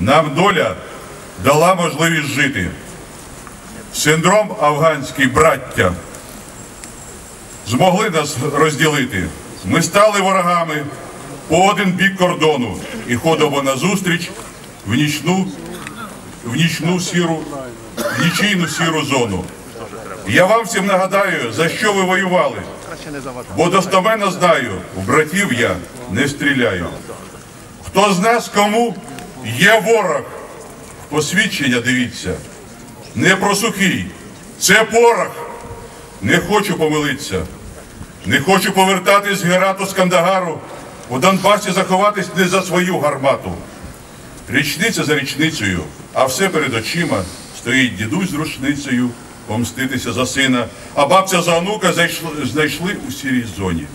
Нам доля дала можливість жити. Синдром афганський браття змогли нас розділити. Ми стали ворогами по один бік кордону і ходимо на зустріч в нічну, в нічну сіру, в нічийну сіру зону. Я вам всім нагадаю, за що ви воювали. Бо достоменно знаю, в братів я не стріляю. Хто з нас кому є ворог? Посвідчення дивіться. Не про сухий, це порох. Не хочу помилитися. Не хочу повертатись з Герату з Кандагару, у Донбасі заховатись не за свою гармату. Річниця за річницею, а все перед очима стоїть дідусь з рушницею помститися за сина, а бабця за онука зайшли, знайшли у сірій зоні.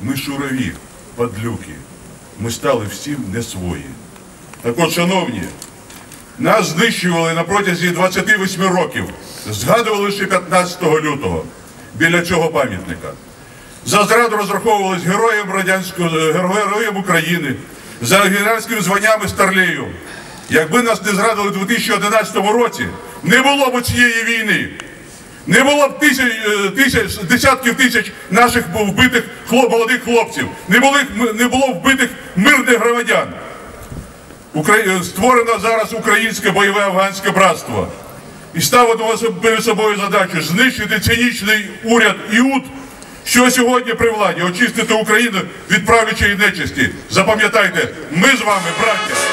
Ми шурові, падлюки, ми стали всім не свої. Так от, шановні, нас знищували на протязі 28 років. Згадували лише 15 лютого біля цього пам'ятника. За зраду розраховувались героям радянського героям України, за генеральськими званнями старлею. Якби нас не зрадили у 2011 році, не було б цієї війни. Не було б тисяч, е, тисяч десятків тисяч наших вбитих хлоп, молодих хлопців, не було, не було вбитих мирних громадян. Украї- Створено зараз українське бойове афганське братство. І ставимо перед собою задачу знищити цинічний уряд ІУД, що сьогодні при владі очистити Україну від правлячої нечисті. Запам'ятайте, ми з вами, браття.